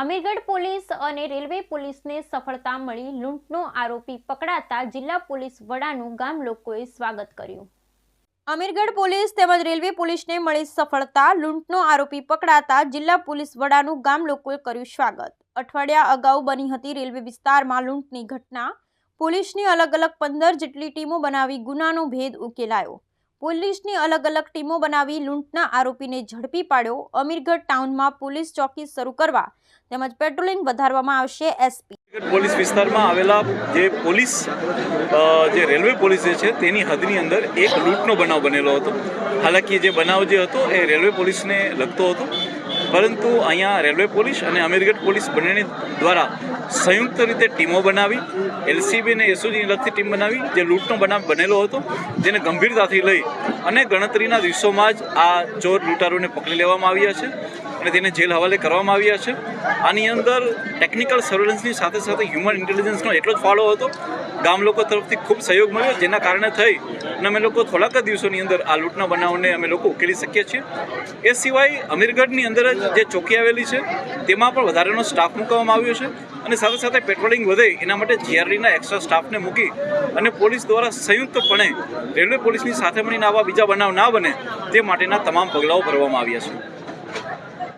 Amirgadh police અને railway પોલીસને સફળતા મળી લૂંટનો આરોપી પકડાતા જિલ્લા પોલીસ વડાનું ગામ લોકોએ સ્વાગત કર્યું. અમીરગઢ પોલીસ તેમજ રેલવે પોલીસને મળી સફળતા લૂંટનો આરોપી પકડાતા જિલ્લા પોલીસ વડાનું ગામ લોકોએ કર્યું સ્વાગત. અઠવાડિયા અગાઉ બની હતી રેલવે વિસ્તારમાં લૂંટની ઘટના. પોલીસની અલગ અલગ પંદર જેટલી ટીમો બનાવી ગુનાનો ભેદ ઉકેલાયો. પોલીસની અલગ અલગ ટીમો બનાવી લૂંટના આરોપીને ઝડપી પાડ્યો. અમીરગઢ ટાઉનમાં પોલીસ ચોકી શરૂ કરવા તેમજ પેટ્રોલિંગ વધારવામાં આવશે એસપી. પોલીસ વિસ્તારમાં આવેલા જે પોલીસ જે રેલવે પોલીસ છે તેની હદની અંદર એક લૂંટનો બનાવ બનેલો હતો. હાલાકી જે બનાવ જે હતો એ રેલવે પોલીસને લગતો હતો. પરંતુ અહીંયા રેલવે પોલીસ અને અમીરગઢ પોલીસ બંનેની દ્વારા સંયુક્ત રીતે ટીમો બનાવી એલસીબી અને એસઓજીની લગતી ટીમ બનાવી, જે લૂંટનો બનાવ બનેલો હતો, જેને ગંભીરતાથી લઈ અને ગણતરીના દિવસોમાં જ આ ચોર લૂંટારોને પકડી લેવામાં આવ્યા છે. અને તેને જેલ હવાલે કરવામાં આવ્યા છે. આની અંદર ટેકનિકલ સર્વેલન્સની સાથે સાથે હ્યુમન ઇન્ટેલિજન્સનો એટલો જ ફાળો હતો. ગામ લોકો તરફથી ખૂબ સહયોગ મળ્યો, જેના કારણે થઈ. અને અમે લોકો થોડાક જ દિવસોની અંદર આ લૂંટના બનાવને અમે લોકો ઉકેલી શકીએ છીએ. એ સિવાય અમીરગઢની અંદર જ જે ચોકી આવેલી છે, તેમાં પણ વધારાનો સ્ટાફ મૂકવામાં આવ્યો છે. અને સાથે સાથે પેટ્રોલિંગ વધે, એના માટે જીઆરડીના એક્સ્ટ્રા સ્ટાફને મૂકી અને પોલીસ દ્વારા સંયુક્તપણે રેલવે પોલીસની સાથે મળીને આવા બીજા બનાવ ના બને, તે માટેના તમામ પગલાઓ ભરવામાં આવ્યા છે.